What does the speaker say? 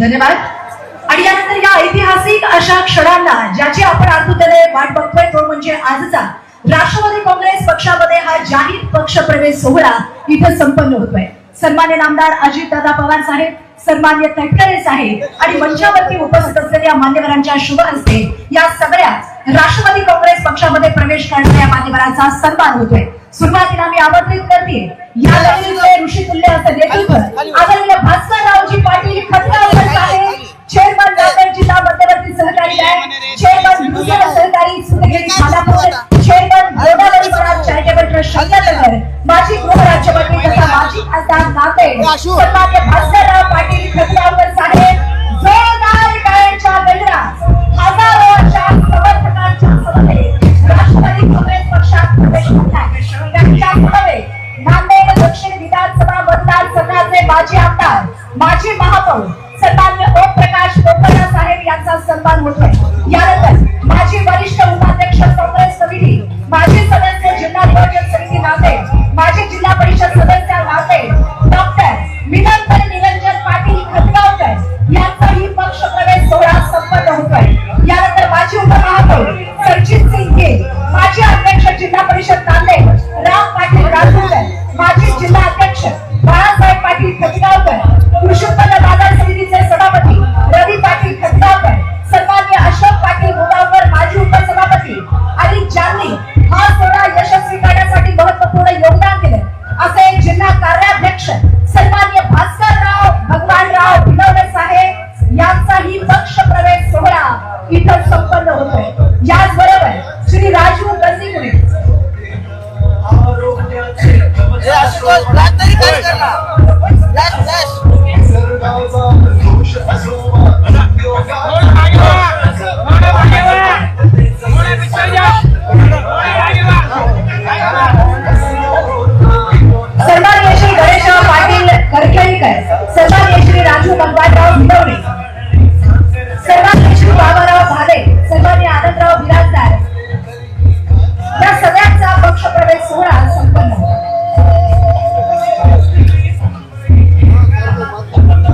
धन्यवाद. आणि यानंतर या ऐतिहासिक अशा क्षणांना ज्याची आपण आतुरतेने वाट बघतोय तो म्हणजे आजचा राष्ट्रवादी काँग्रेस पक्षामध्ये हा जाहीर पक्ष प्रवेश सोहळा इथं संपन्न होतोय. सन्मान्य नामदार अजितदादा पवार साहेब सन्मान्य तटकरे साहेब आणि मंचावरती उपस्थित असलेल्या मान्यवरांच्या शुभ हस्ते या सगळ्या राष्ट्रवादी काँग्रेस पक्षामध्ये प्रवेश करणाऱ्या मान्यवरांचा सन्मान होतोय. सुरुवातीला मी आमंत्रित करते या ऋषी ऋषितुल्य असं नेतृत्व आदरणीय भास्करराव पाटील खटकावकर साहेब जोरदार टाळ्यांच्या गजरात हजारो अशा समर्थकांच्या समवेत राष्ट्रवादी काँग्रेस पक्षात प्रवेश करताय त्यांच्या समवेत नांदेड दक्षिण विधानसभा मतदारसंघाचे माजी आमदार माजी महापौर सन्मान्य ओम ¡Plata y!